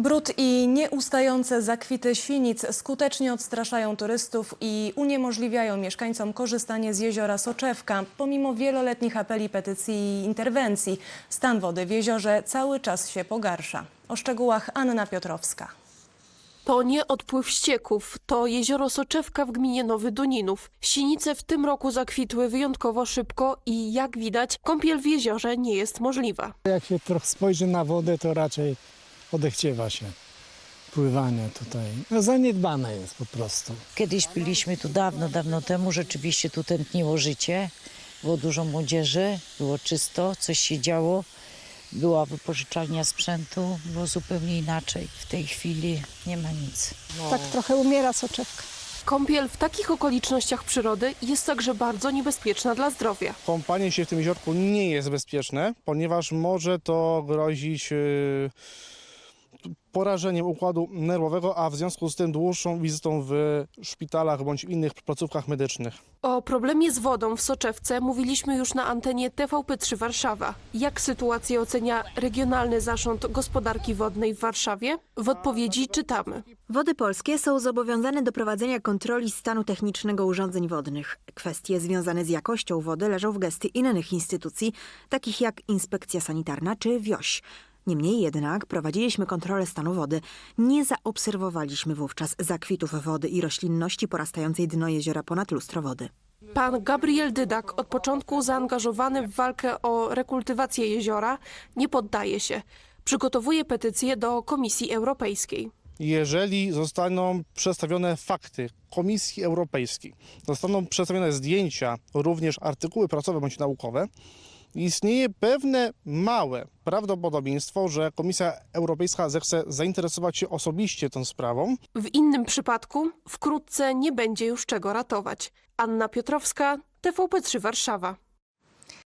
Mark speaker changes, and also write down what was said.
Speaker 1: Brud i nieustające zakwity sinic skutecznie odstraszają turystów i uniemożliwiają mieszkańcom korzystanie z jeziora Soczewka. Pomimo wieloletnich apeli, petycji i interwencji, stan wody w jeziorze cały czas się pogarsza. O szczegółach Anna Piotrowska.
Speaker 2: To nie odpływ ścieków, to jezioro Soczewka w gminie Nowy Duninów. Sinice w tym roku zakwitły wyjątkowo szybko i jak widać, kąpiel w jeziorze nie jest możliwa.
Speaker 3: Jak się trochę spojrzy na wodę, to raczej odechciewa się pływanie tutaj. No zaniedbane jest po prostu.
Speaker 4: Kiedyś byliśmy tu dawno, dawno temu, rzeczywiście tu tętniło życie. Było dużo młodzieży, było czysto, coś się działo. Była wypożyczalnia sprzętu, było zupełnie inaczej. W tej chwili nie ma nic.
Speaker 5: Tak trochę umiera soczewka.
Speaker 2: Kąpiel w takich okolicznościach przyrody jest także bardzo niebezpieczna dla zdrowia.
Speaker 6: Kąpanie się w tym jeziorku nie jest bezpieczne, ponieważ może to grozić yy, porażeniem układu nerwowego, a w związku z tym dłuższą wizytą w szpitalach bądź innych placówkach medycznych.
Speaker 2: O problemie z wodą w Soczewce mówiliśmy już na antenie TVP3 Warszawa. Jak sytuację ocenia Regionalny Zarząd Gospodarki Wodnej w Warszawie? W odpowiedzi czytamy.
Speaker 7: Wody Polskie są zobowiązane do prowadzenia kontroli stanu technicznego urządzeń wodnych. Kwestie związane z jakością wody leżą w gestii innych instytucji, takich jak Inspekcja Sanitarna czy WIOŚ. Niemniej jednak prowadziliśmy kontrolę stanu wody. Nie zaobserwowaliśmy wówczas zakwitów wody i roślinności porastającej dno jeziora ponad lustro wody.
Speaker 2: Pan Gabriel Dydak, od początku zaangażowany w walkę o rekultywację jeziora, nie poddaje się. Przygotowuje petycję do Komisji Europejskiej.
Speaker 6: Jeżeli zostaną przedstawione fakty Komisji Europejskiej, zostaną przedstawione zdjęcia, również artykuły pracowe bądź naukowe, istnieje pewne małe prawdopodobieństwo, że Komisja Europejska zechce zainteresować się osobiście tą sprawą
Speaker 2: W innym przypadku wkrótce nie będzie już czego ratować. Anna Piotrowska, TVP3 Warszawa.